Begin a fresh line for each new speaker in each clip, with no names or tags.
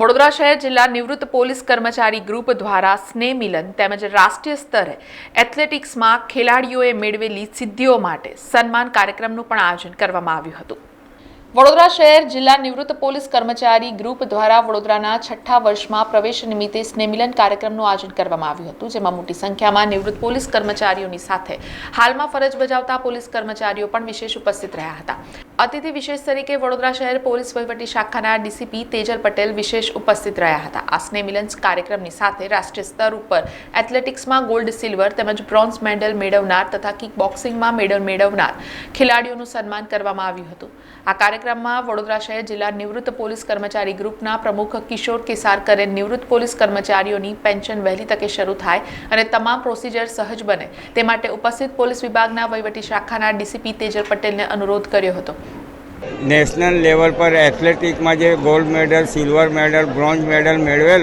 વડોદરા શહેર જિલ્લા નિવૃત્ત પોલીસ કર્મચારી ગ્રુપ દ્વારા સ્નેહ મિલન તેમજ રાષ્ટ્રીય સ્તરે એથ્લેટિક્સમાં ખેલાડીઓએ મેળવેલી સિદ્ધિઓ માટે સન્માન કાર્યક્રમનું પણ આયોજન કરવામાં આવ્યું હતું. વડોદરા શહેર જિલ્લા નિવૃત્ત પોલીસ કર્મચારી ગ્રુપ દ્વારા વડોદરાના છઠ્ઠા વર્ષમાં પ્રવેશ નિમિત્તે સ્નેહમિલન કાર્યક્રમનું આયોજન કરવામાં આવ્યું હતું, જેમાં મોટી સંખ્યામાં નિવૃત્ત પોલીસ કર્મચારીઓની સાથે હાલમાં ફરજ બજાવતા પોલીસ કર્મચારીઓ પણ વિશેષ ઉપસ્થિત રહ્યા હતા. અતિથિ વિશેષ તરીકે વડોદરા શહેર પોલીસ વહીવટી શાખાના ડીસીપી તેજલ પટેલ વિશેષ ઉપસ્થિત રહ્યા હતા. આ સ્નેહમિલન કાર્યક્રમની સાથે રાષ્ટ્રીય સ્તર ઉપર એથ્લેટિક્સમાં ગોલ્ડ, સિલ્વર તેમજ બ્રોન્ઝ મેડલ મેળવનાર તથા કિક બોક્સિંગમાં મેડલ મેળવનાર ખેલાડીઓનું સન્માન કરવામાં આવ્યું હતું. આ કાર્યક્રમમાં વડોદરા શહેર જિલ્લા નિવૃત્ત પોલીસ કર્મચારી ગ્રુપના પ્રમુખ કિશોર કેસારકરે નિવૃત્ત પોલીસ કર્મચારીઓની પેન્શન વહેલી તકે શરૂ થાય અને તમામ પ્રોસિજર સહજ બને. તે માટે ઉપસ્થિત પોલીસ વિભાગના વહીવટી શાખાના ડીસીપી તેજલ પટેલને અનુરોધ કર્યો હતો.
નેશનલ લેવલ પર એથ્લેટિકમાં જે gold medal, silver medal, bronze medal મેળવેલ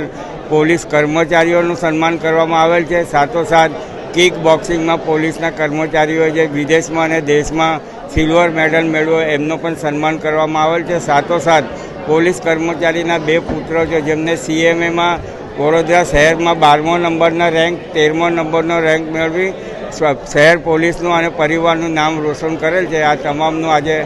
પોલીસ કર્મચારીઓનું સન્માન કરવામાં આવેલ છે. સાથોસાથ કિક બોક્સિંગમાં પોલીસના કર્મચારીઓ જે વિદેશમાં અને દેશમાં સિલ્વર મેડલ મેળવ્યો એમનો પણ સન્માન કરવામાં આવેલ છે. સાથોસાથ પોલીસ કર્મચારીના બે પુત્રો છે, જેમને સીએમએમાં વડોદરા શહેરમાં બારમો નંબરનો રેન્ક, તેરમો નંબરનો રેન્ક મેળવી શહેર પોલીસનું અને પરિવારનું નામ રોશન કરેલ છે. આ તમામનું આજે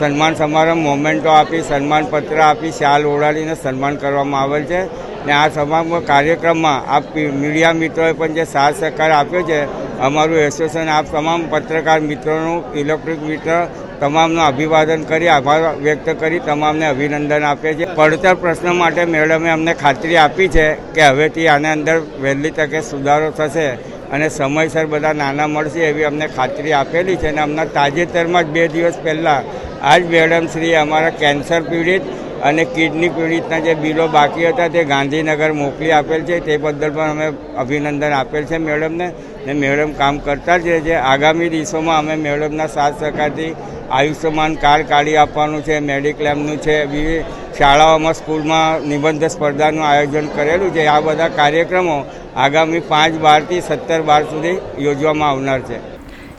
સન્માન સમારંભ મોમેન્ટો આપી, સન્માનપત્ર આપી, શાલ ઓઢાડીને સન્માન કરવામાં આવેલ છે. ને આ સમારંભ કાર્યક્રમમાં આપ મીડિયા મિત્રોએ પણ જે સાથ સહકાર આપ્યો છે, અમારું એસોસિએશન આપ તમામ પત્રકાર મિત્રોનું, ઇલેક્ટ્રિક મિત્ર તમામનું અભિવાદન કરી, આભાર વ્યક્ત કરી, તમામને અભિનંદન આપે છે પડતર પ્રશ્ન માટે મેડમે અમને ખાતરી આપી છે કે હવેથી આના અંદર વહેલી તકે સુધારો થશે અને સમયસર બધા નાના મળશે એવી અમને ખાતરી આપેલી છે. અને અમને તાજેતરમાં જ બે દિવસ પહેલાં આ જ મેડમ શ્રી અમારા કેન્સર પીડિત અને કિડની પીડિતના જે બિલો બાકી હતા તે ગાંધીનગર મોકલી આપેલ છે. તે બદલ પણ અમે અભિનંદન આપેલ છે મેડમને ને મેડમ કામ કરતા જ રહે આગામી દિવસોમાં અમે મેડમના સાથ સહકારથી આયુષ્યમાન કાર્ડ કાઢી આપવાનું છે, મેડિક્લેમનું છે, એવી શાળાઓમાં, સ્કૂલમાં નિબંધ સ્પર્ધાનું આયોજન કરેલું છે. આ બધા કાર્યક્રમો આગામી પાંચ બારથી સત્તર બાર સુધી યોજવામાં આવનાર છે.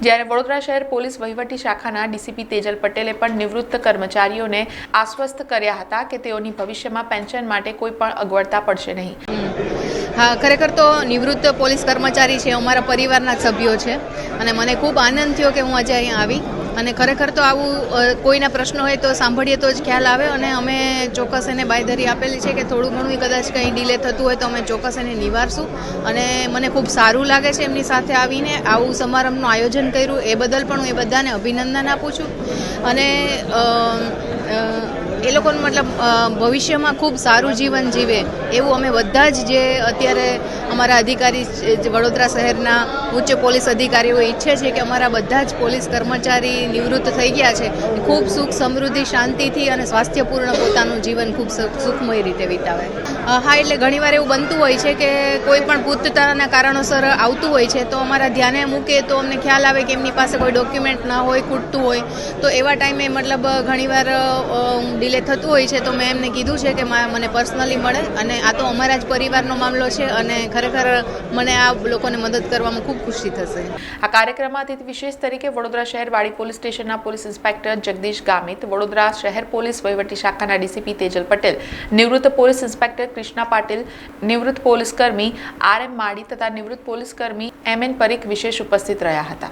જ્યારે વડોદરા શહેર પોલીસ વહીવટી શાખાના ડીસીપી તેજલ પટેલે પણ નિવૃત્ત કર્મચારીઓને આશ્વસ્ત કર્યા હતા કે તેઓની ભવિષ્યમાં પેન્શન માટે કોઈ પણ અગવડતા પડશે નહીં.
હા, ખરેખર તો નિવૃત્ત પોલીસ કર્મચારી છે, અમારા પરિવારના સભ્યો છે. અને મને ખૂબ આનંદ થયો કે હું આજે અહીંયા આવી. અને ખરેખર તો આવું કોઈના પ્રશ્નો હોય તો સાંભળીએ તો જ ખ્યાલ આવે અને અમે ચોક્કસ એને બાયધરી આપેલી છે કે થોડું ઘણું કદાચ કંઈ ડિલે થતું હોય તો અમે ચોક્કસ એને નિવારશું. અને મને ખૂબ સારું લાગે છે એમની સાથે આવીને આવું સમારંભનું આયોજન કર્યું. એ બદલ પણ હું એ બધાને અભિનંદન આપું છું. અને એ લોકોનું મતલબ ભવિષ્યમાં ખૂબ સારું જીવન જીવે એવું અમે બધા જ જે અત્યારે અમારા અધિકારી વડોદરા શહેરના ઉચ્ચ પોલીસ અધિકારીઓ ઈચ્છે છે કે અમારા બધા જ પોલીસ કર્મચારી નિવૃત્ત થઈ ગયા છે ખૂબ સુખ સમૃદ્ધિ, શાંતિથી અને સ્વાસ્થ્યપૂર્ણ પોતાનું જીવન ખૂબ સુખ- સુખમય રીતે વિતાવે. હા, એટલે ઘણીવાર એવું બનતું હોય છે કે કોઈ પણ પુત્રતાના કારણોસર આવતું હોય છે, તો અમારા ધ્યાને મૂકે તો અમને ખ્યાલ આવે કે એમની પાસે કોઈ ડોક્યુમેન્ટ ના હોય, ખૂટતું હોય. તો એવા ટાઈમે મતલબ ઘણીવાર ડિલે થતું હોય છે, તો મેં એમને કીધું છે કે મને પર્સનલી મળે અને આ તો અમારા જ પરિવારનો મામલો છે અને ખરેખર મને આ લોકોને મદદ કરવામાં ખૂબ ખુશી થશે.
આ કાર્યક્રમમાં અતિથિ વિશેષ તરીકે વડોદરા શહેર વાડી પોલીસ સ્ટેશનના પોલીસ ઇન્સ્પેક્ટર જગદીશ ગામિત, વડોદરા શહેર પોલીસ વહીવટી શાખાના ડીસીપી તેજલ પટેલ, નિવૃત્ત પોલીસ ઇન્સ્પેક્ટર કૃષ્ણા પાટીલ, નિવૃત્ત પોલીસ કર્મી આર એમ માડી તથા નિવૃત્ત પોલીસ કર્મી એમ એન પરીખ વિશેષ ઉપસ્થિત રહ્યા હતા.